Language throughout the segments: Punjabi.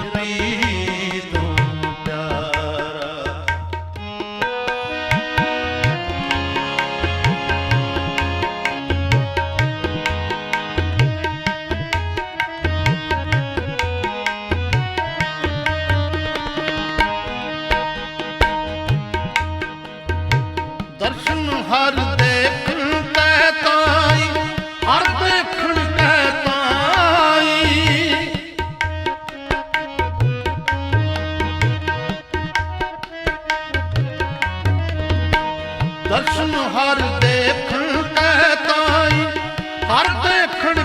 ਮੇਰਾ ਪ੍ਰੀਤਮ ਪਿਆਰਾ। ਦਰਸ਼ਨ ਹਰ ਦੇਖਣ ਕੈ ਤਾਈ ਹਰ ਦੇਖ ਦਰਸ਼ਨ ਹਰ ਦੇਖਣ ਕੈ ਤਾਈ ਹਰ ਦੇਖਣ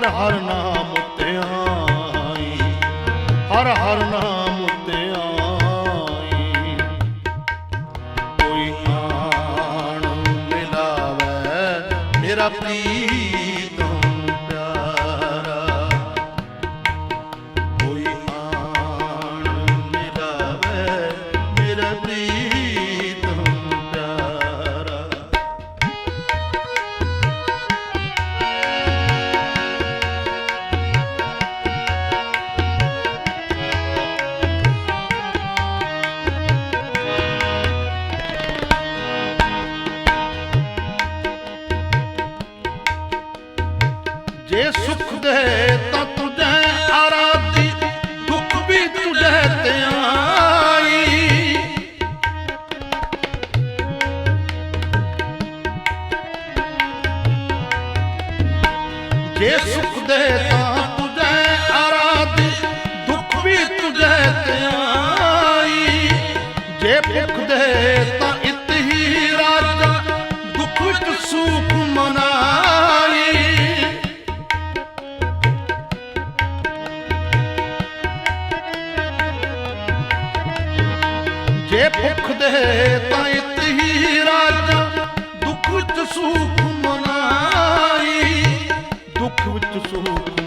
ਹਰ ਹਰ ਨਾਮ ਧਿਆਈ ਹਰ ਹਰ ਨਾਮ ਧਿਆਈ ਕੋਈ ਆਣ ਮਿਲਾਵੇ ਮੇਰਾ ਪ੍ਰੀਤਮ ਜੇ ਸੁਖ ਦੇ ਤਾਂ ਤੁਝੇ ਆਰਾਧੀ ਦੁੱਖ ਵੀ ਤੁਝੇ ਤੇ ਆਈ। ਜੇ ਸੁਖ ਦੇ ਤਾਂ ਤੁਝੇ ਆਰਾਧੀ ਦੁੱਖ ਵੀ ਤੁਝੇ ਤੇ ਆਈ ਜੇ ਭੁੱਖ ਦੇ ਤਾਂ ਇਤ ਰਾਜਾ ਦੁੱਖ ਵਿੱਚ ਸੁਖ ਮਨਾਈ। ਦੁੱਖ ਵਿੱਚ ਸੁਖ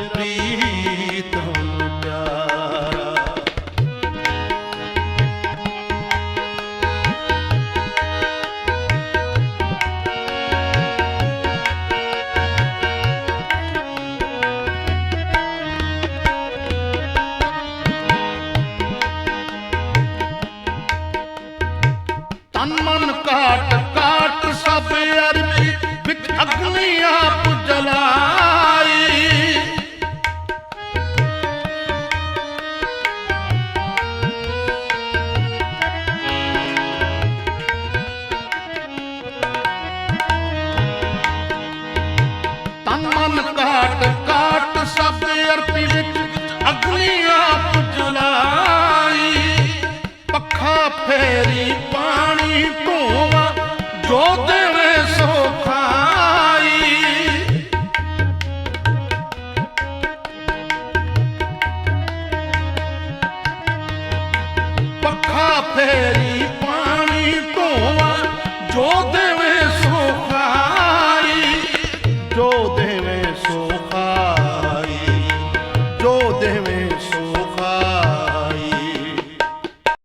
ਮੇਰਾ ਮੇਰੀ ਪਾਣੀ ਧੋਵਾ ਜੋ ਦੇਣੇ ਸੋ ਖਾਈ ਪੱਖਾ ਫੇਰ